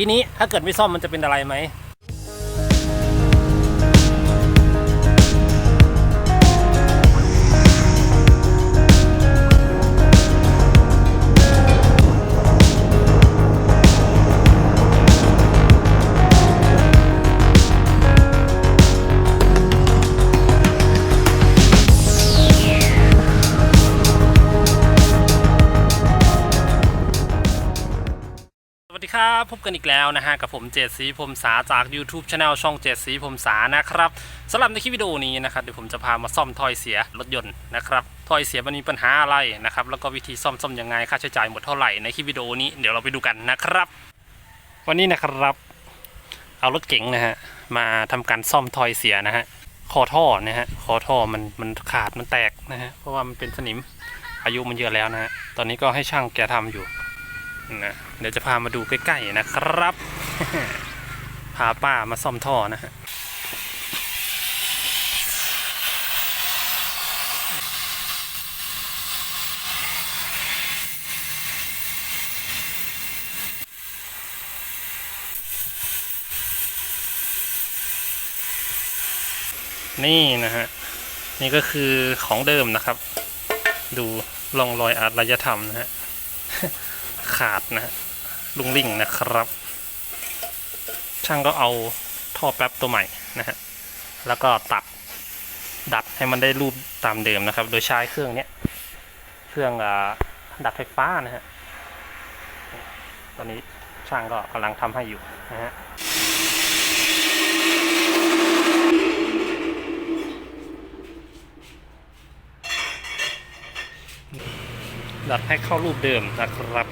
ทีนี้ถ้าเกิดไม่ซ่อมมันจะเป็นอะไรไหม ครับพบกันอีกแล้วนะฮะกับผมเจดสีพรมสาจาก YouTube Channel ช่องเจดสีพรมสานะครับสำหรับในคลิปวิดีโอนี้นะครับเดี๋ยวผมจะพามาซ่อมถ้อยเสียรถยนต์นะครับถ้อยเสียมันมีปัญหาอะไรนะครับแล้วก็วิธีซ่อมซ่อมยังไงค่าใช้จ่ายหมดเท่าไหร่ในคลิปวิดีโอนี้เดี๋ยวเราไปดูกันนะครับ วันนี้นะครับ เอารถเก๋งนะฮะมาทำการซ่อมถ้อยเสียนะฮะคอท่อนะฮะคอท่อมันมันขาดมันแตกนะฮะเพราะว่ามันเป็นสนิมอายุมันเยอะแล้วนะฮะตอนนี้ก็ให้ช่างแกทำอยู่ นะเดี๋ยวจะพามาดูใกล้ๆนะครับ พาป้ามาซ่อมท่อนะฮะนี่นะฮะ นี่ก็คือของเดิมนะครับ ดูร่องรอยอารยธรรมนะฮะ ขาดนะลุงลิงนะครับ ช่างก็เอาท่อแป๊บตัวใหม่นะฮะแล้วก็ตัดดัดให้มันได้รูปตามเดิมนะครับ โดยใช้เครื่องเนี้ยเครื่องอดัดไฟฟ้านะฮะตอนนี้ช่างก็กำลังทำให้อยู่นะฮะดัดให้เข้ารูปเดิมนะครับ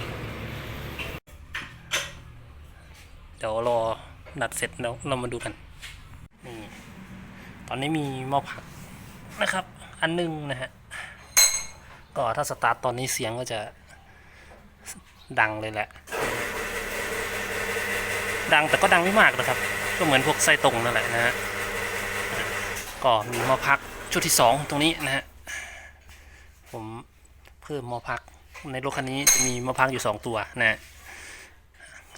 เดี๋ยวรอดัดเสร็จแล้วเรามาดูกันนี่ตอนนี้มีหม้อผักนะครับ อันหนึงนะฮะก็ถ้าสตาร์ทตอนนี้เสียงก็จะดังเลยแหละ ดังแต่ก็ดังไม่มากนะครับ ก็เหมือนพวกไส้ตรงนั่นแหละนะฮะก็มีหม้อพักชุดที่สองตรงนี้นะฮะผมเพิ่มหม้อพักในรถคันนี้จะมีหม้อพักอยู่สองตัวนะฮะ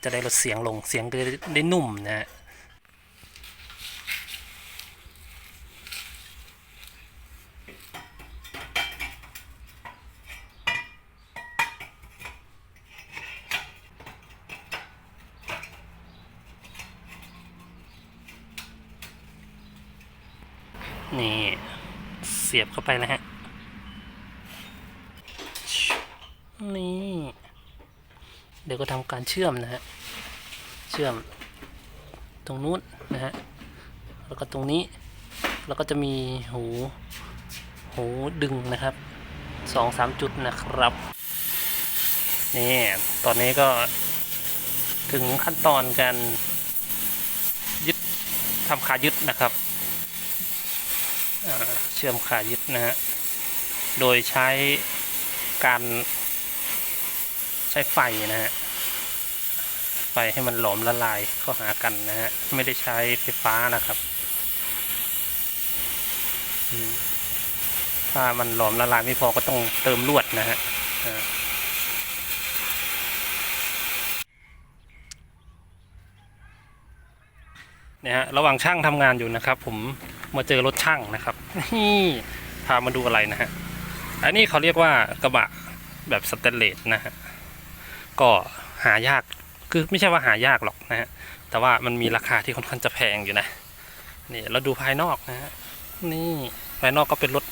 จะได้ลดเสียงลงเสียงจะได้นุ่มนะฮะนี่เสียบเข้าไปนะฮะ นี่ เดี๋ยวก็ทำการเชื่อมนะฮะ เชื่อมตรงนู้นนะฮะ แล้วก็ตรงนี้ แล้วก็จะมีหูหูดึงนะครับสองสามจุดนะครับ นี่ตอนนี้ก็ถึงขั้นตอนการยึดทำขายึดนะครับ เชื่อมขายึดนะฮะ โดยใช้การ ใช้ไฟนะฮะไฟให้มันหลอมละลายเข้าหากันนะฮะไม่ได้ใช้ไฟฟ้านะครับถ้ามันหลอมละลายไม่พอก็ต้องเติมลวดนะฮะเนี่ยฮะระหว่างช่างทำงานอยู่นะครับ ผมมาเจอรถช่างนะครับนี่พามาดูอะไรนะฮะอันนี้เขาเรียกว่ากระบะแบบสเตนเลสนะฮะ ก็หายากคือไม่ใช่ว่าหายากหรอกนะฮะแต่ว่ามันมีราคาที่ค่อนข้างจะแพงอยู่นะนี่เราดูภายนอกนะฮะนี่ภายนอกก็เป็นรถ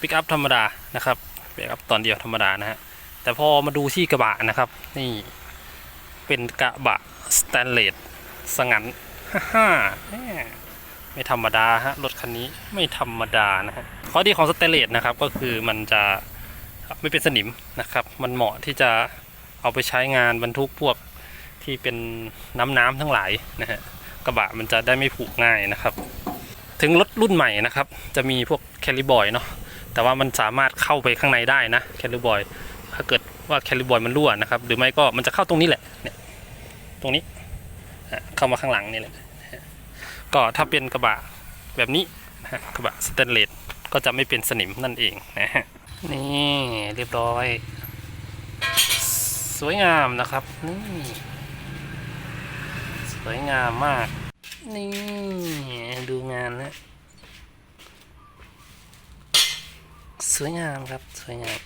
ปิกอัพธรรมดานะครับปิกอัพตอนเดียวธรรมดานะฮะแต่พอมาดูที่กระบะนะครับนี่เป็นกระบะสแตนเลสสงันฮ่าฮ่าไม่ธรรมดาฮะรถคันนี้ไม่ธรรมดานะฮะข้อดีของสแตเลสนะครับก็คือมันจะไม่เป็นสนิมนะครับ มันเหมาะที่จะ เอาไปใช้งานบรรทุกพวกที่เป็นน้ำน้ำทั้งหลายนะฮะกระบะมันจะได้ไม่ผุง่ายนะครับ ถึงรถรุ่นใหม่นะครับ จะมีพวกแคลิบอยเนาะแต่ว่ามันสามารถเข้าไปข้างในได้นะแคลิบอยถ้าเกิดว่าแคลิบอยมันรั่วนะครับ หรือไม่ก็มันจะเข้าตรงนี้แหละเนี่ยตรงนี้เข้ามาข้างหลังนี่แหละก็ถ้าเป็นกระบะแบบนี้นะกระบะสแตนเลสก็จะไม่เป็นสนิมนั่นเองนะฮะนี่เรียบร้อย สวยงามนะครับ นี่ สวยงามมาก นี่ ดูงานนะ สวยงามครับ สวยงาม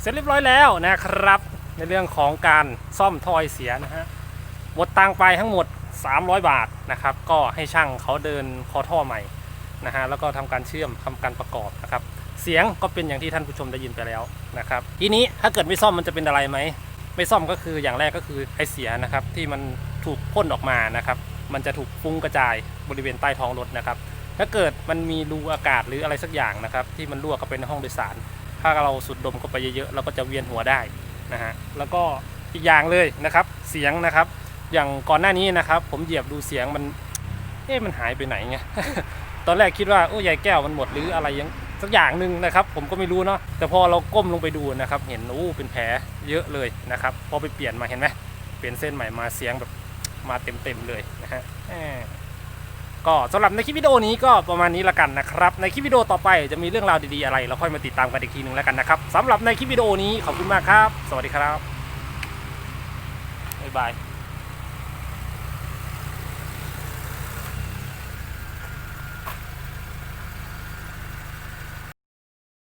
เสร็จเรียบร้อย แล้วนะครับ ในเรื่องของการซ่อมทอยเสียนะฮะหมดตังไปทั้งหมด 300 บาทนะครับ ก็ให้ช่างเขาเดินคอท่อใหม่นะฮะแล้วก็ทำการเชื่อมทำการประกอบนะครับ เสียงก็เป็นอย่างที่ท่านผู้ชมได้ยินไปแล้วนะครับ ทีนี้ถ้าเกิดไม่ซ่อมมันจะเป็นอะไรไหมไม่ซ่อมก็คืออย่างแรกก็คือไอเสียนะครับที่มันถูกพ่นออกมานะครับมันจะถูกฟุ้งกระจายบริเวณใต้ท้องรถนะครับ ถ้าเกิดมันมีรูอากาศหรืออะไรสักอย่างนะครับ ที่มันรั่วเข้าไปในห้องโดยสาร ถ้าเราสูดดมเข้าไปเยอะๆเราก็จะเวียนหัวได้นะฮะแล้วก็อีกอย่างเลยนะครับ เสียงนะครับ อย่างก่อนหน้านี้นะครับ ผมเหยียบดูเสียงมันเอ๊ะมันหายไปไหนไงตอนแรกคิดว่าโอ้ยายแก้วมันหมดหรืออะไรยังสักอย่างหนึ่งนะครับ ผมก็ไม่รู้เนาะแต่พอเราก้มลงไปดูนะครับ เห็นโอ้เป็นแผลเยอะเลยนะครับพอไปเปลี่ยนมาเห็นไหมเปลี่ยนเส้นใหม่มาเสียงแบบมาเต็มๆเลยนะฮะ ก็สำหรับในคลิปวิดีโอนี้ก็ประมาณนี้ละกันนะครับ ในคลิปวิดีโอต่อไปจะมีเรื่องราวดีๆอะไร เราค่อยมาติดตามกันอีกทีหนึ่งแล้วกันนะครับสำหรับในคลิปวิดีโอนี้ขอบคุณมากครับ สวัสดีครับบ๊ายบาย